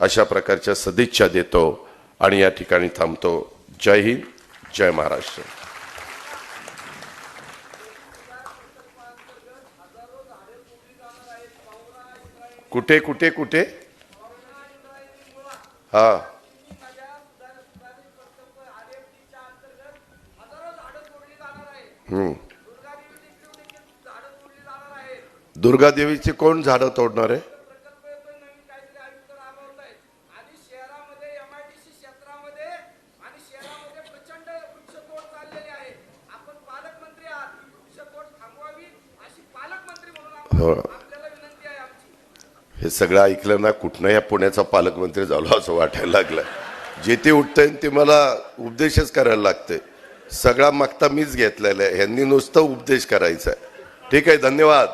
अशा प्रकारच्या सदिच्छा देतो आणि या ठिकाणी थांबतो. जय हिंद जय महाराष्ट्र. कुठे कुठे कुठे? हा. हम्म. दुर्गा देवीची कोण झाडं तोडणार आहे? हो. हे सगळं ऐकलं ना कुठनं या पुण्याचा पालकमंत्री झालो असं वाटायला लागलं. जे ते उठतंय ते मला उपदेशच करायला लागतंय. सगळा मागता मीच घेतलेला आहे. ह्यांनी नुसतं उपदेश करायचा आहे. ठीक आहे धन्यवाद.